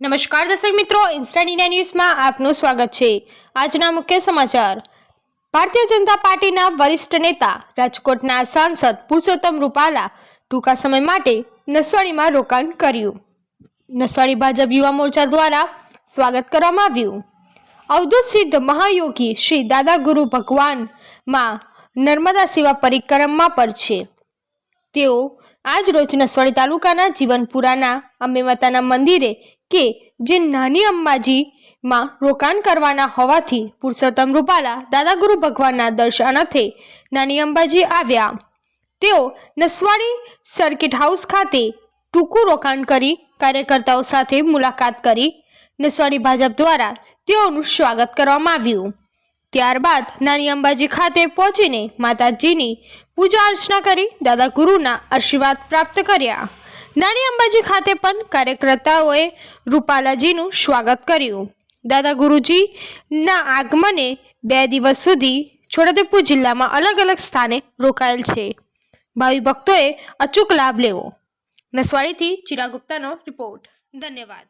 નમસ્કાર દર્શક મિત્રો ઇન્સ્ટન્ટ ઇન્ડિયા ન્યૂઝમાં આપનું સ્વાગત છે. આજના મુખ્ય સમાચાર. ભારતીય જનતા પાર્ટીના વરિષ્ઠ નેતા, રાજકોટના સાંસદ પુરુષોત્તમ રૂપાલા ટૂંકા સમય માટે નસવાડીમાં રોકાણ કર્યું. નસવાડી ભાજપ યુવા મોરચા દ્વારા સ્વાગત કરવામાં આવ્યું. અવધૂત સિદ્ધ મહાયોગી શ્રી દાદા ગુરુ ભગવાનમાં નર્મદા સેવા પરિક્રમા પર છે. તેઓ આજ રોજ નસવાડી તાલુકાના જીવનપુરાના અંબે માતાના મંદિરે કે જે નાની અંબાજીમાં રોકાણ કરવાના હોવાથી પુરુષોત્તમ રૂપાલા દાદાગુરુ ભગવાનના દર્શનાર્થે નાની અંબાજી આવ્યા. તેઓ નસવાડી સર્કિટ હાઉસ ખાતે ટૂંકું રોકાણ કરી કાર્યકર્તાઓ સાથે મુલાકાત કરી. નસવાડી ભાજપ દ્વારા તેઓનું સ્વાગત કરવામાં આવ્યું. ત્યારબાદ નાની અંબાજી ખાતે પહોંચીને માતાજીની પૂજા અર્ચના કરી દાદા ગુરુના આશીર્વાદ પ્રાપ્ત કર્યા. નાની અંબાજી ખાતે પણ કાર્યકર્તાઓએ રૂપાલાજીનું સ્વાગત કર્યું. દાદા ગુરુજીના આગમને બે દિવસ સુધી છોટાઉદેપુર જિલ્લામાં અલગ અલગ સ્થાને રોકાયેલ છે. ભાવિ ભક્તોએ અચૂક લાભ લેવો. નસવાડીથી ચિરા ગુપ્તાનો રિપોર્ટ. ધન્યવાદ.